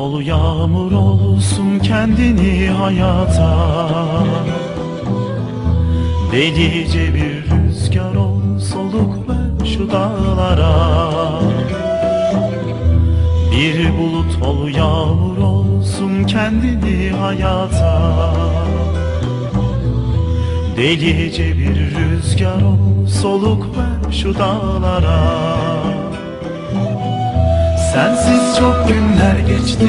Ol yağmur olsun kendini hayata. Delice bir rüzgar ol soluk ver şu dağlara. Bir bulut ol yağmur olsun kendini hayata. Delice bir rüzgar ol soluk ver şu dağlara Sensiz çok günler geçti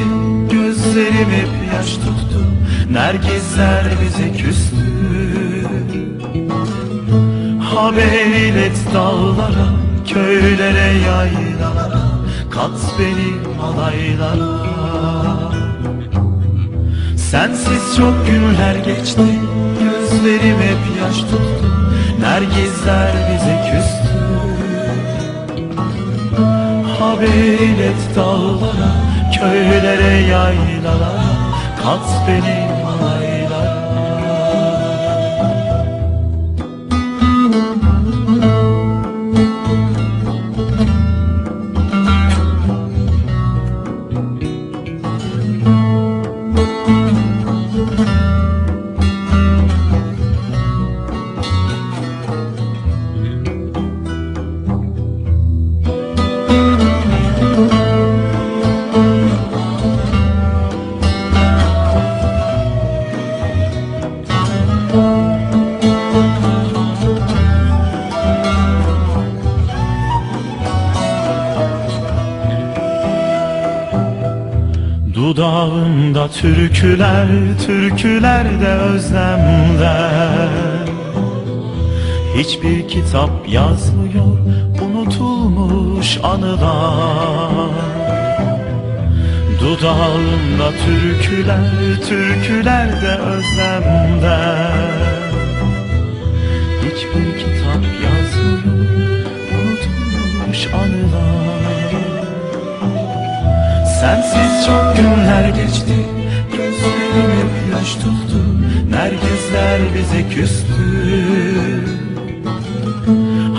Gözlerim hep yaş tuttu. Nergizler bize küstü. Haber ilet dağlara Köylere yaylalara. Kat beni alaylara. Sensiz çok günler geçti Gözlerim hep yaş tuttu. Nergizler bize küstü Haber ilet dağlara Köylere yaylalara. Kat beni alaylara Dudağımda türküler, türküler de özlemler. Hiçbir kitap yazmıyor unutulmuş anılar. Dudağımda türküler, türküler de özlemler. Hiçbir kitap yazmıyor unutulmuş anılar Sensiz çok günler geçti. Gözlerim hep yaş tuttu. Nergizler bize küstü.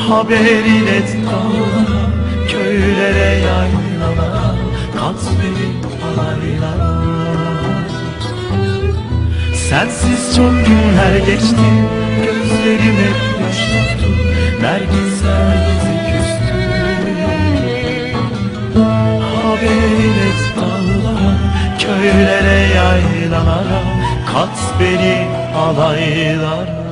Haber ilet dağlara Köylere yaylalara Kat beni alaylara Sensiz çok günler geçti. Gözlerim hep yaş tuttu. Nergizler yaylalara Kat beni alaylara